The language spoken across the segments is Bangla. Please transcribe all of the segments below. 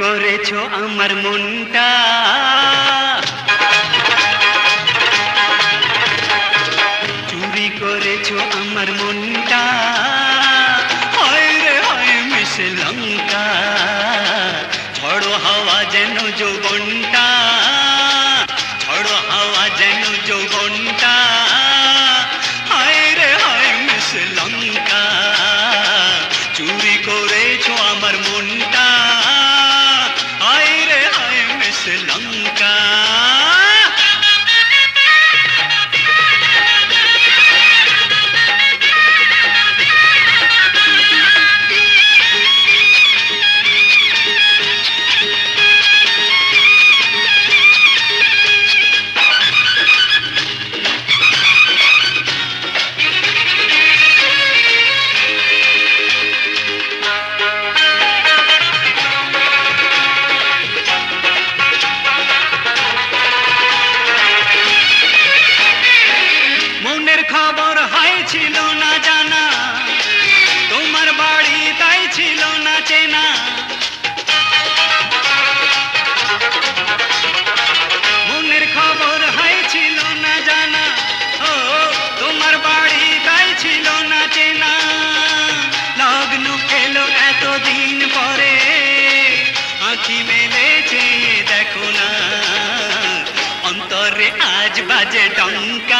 করেছ আমার মনটা? আজ বাজে ডঙ্কা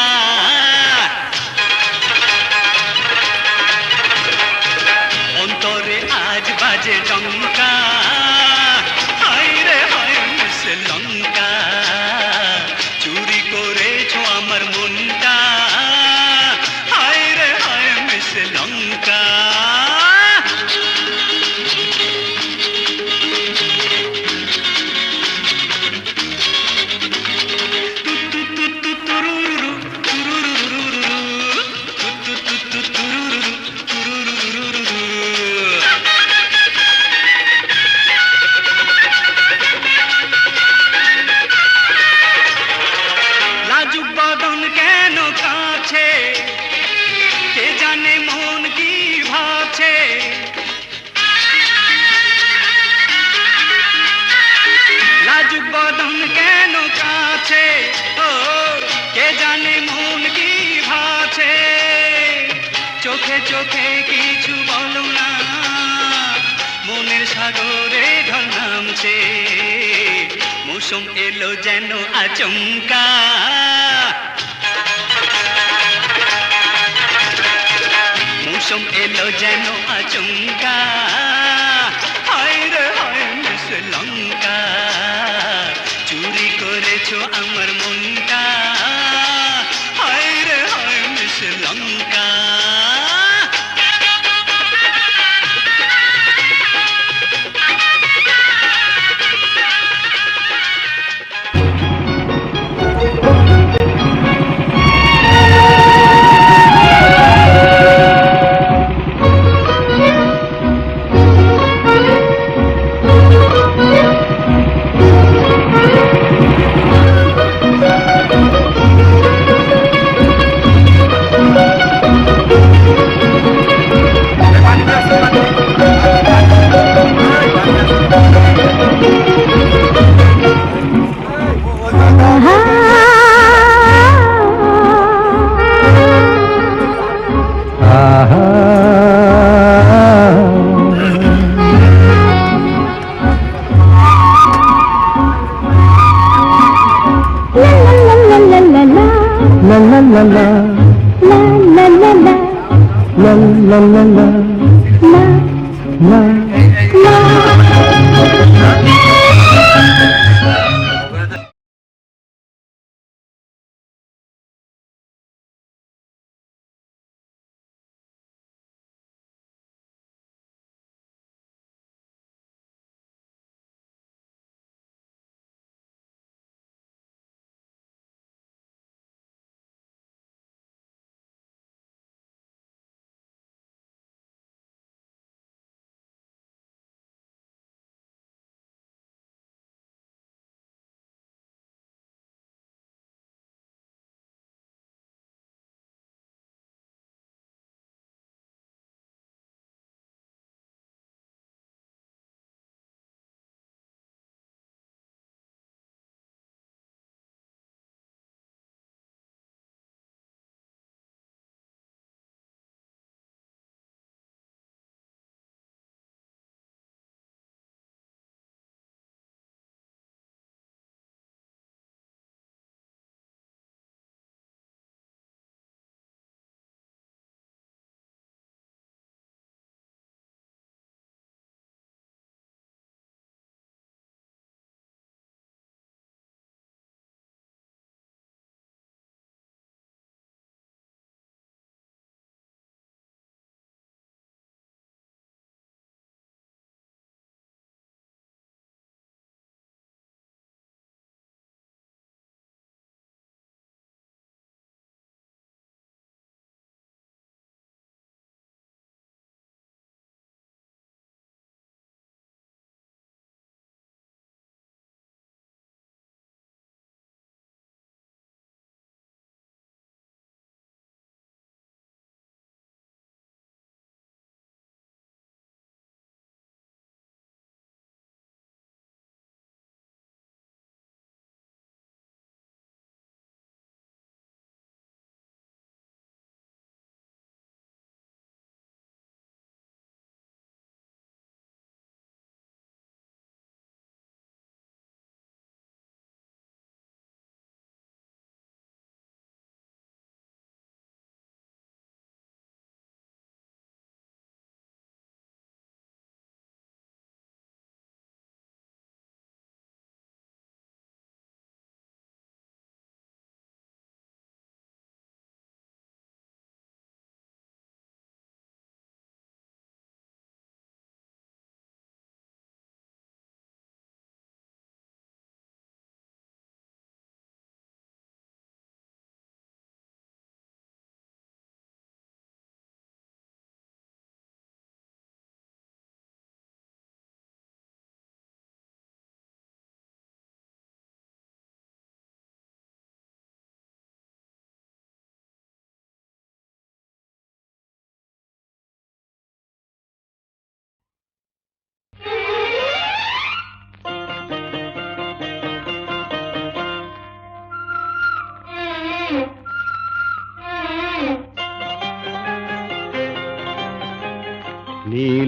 চোখে কিছু বলো না। মনের সাগরে ঢল নামছে। মৌসুম এলো যেন আচমকা। মৌসুম এলো যেন আচমকা। হয় রে হয় শ্রীলঙ্কা চুরি করেছ আমি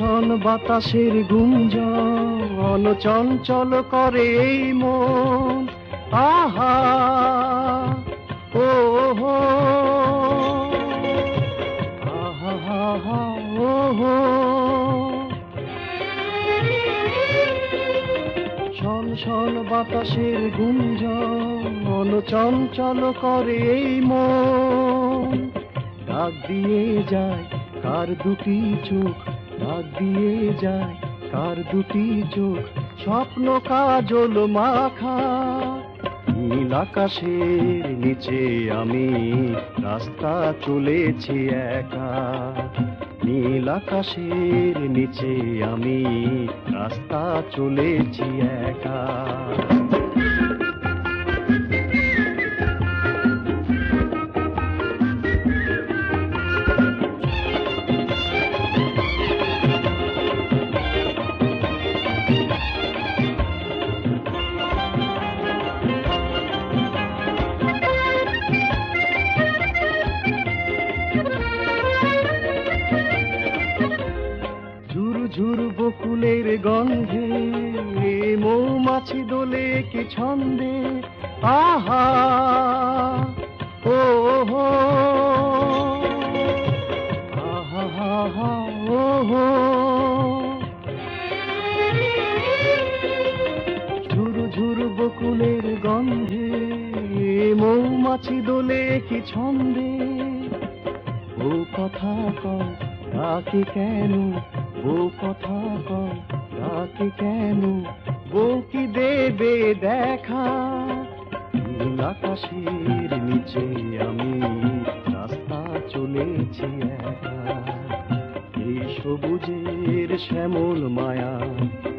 শন বাতাসের গুঞ্জন, চঞ্চল করে এই মন। আহা! ও হো আহা হা বাতাসের গুঞ্জন, চঞ্চল করে এই মন। ডাক দিয়ে যায় কার দুটি চোখ ডাক দিয়ে যায় কার দুটি চোখ, স্বপ্ন কাজল মাখা। নীল আকাশের নিচে আমি রাস্তা চলেছি একা। নীল আকাশের নিচে আমি রাস্তা চলেছি একা। কি ছন্দে? আহা! ও হো আহা, হা ও হো ঝুরু ঝুরু বকুলের গন্ধে, মৌমাছি দোলে কি ছন্দে? ও কথা কয় ডাকে কেন? ও কথা কয় ডাকে কেন? বউ কি দেবে দেখা? আকাশের নিচে আমি রাস্তা চলেছি একা। এই সবুজের শ্যামল মায়া,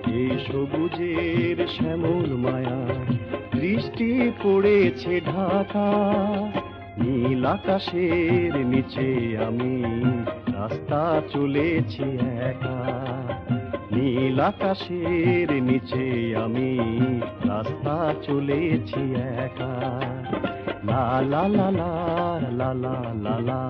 এই সবুজের শ্যামল মায়া দৃষ্টি পড়েছে ঢাকা। নীল আকাশের নিচে আমি রাস্তা চলেছি একা। নীল আকাশের নিচে আমি রাস্তা চলেছি একা। লা লা লা লা লা লা লা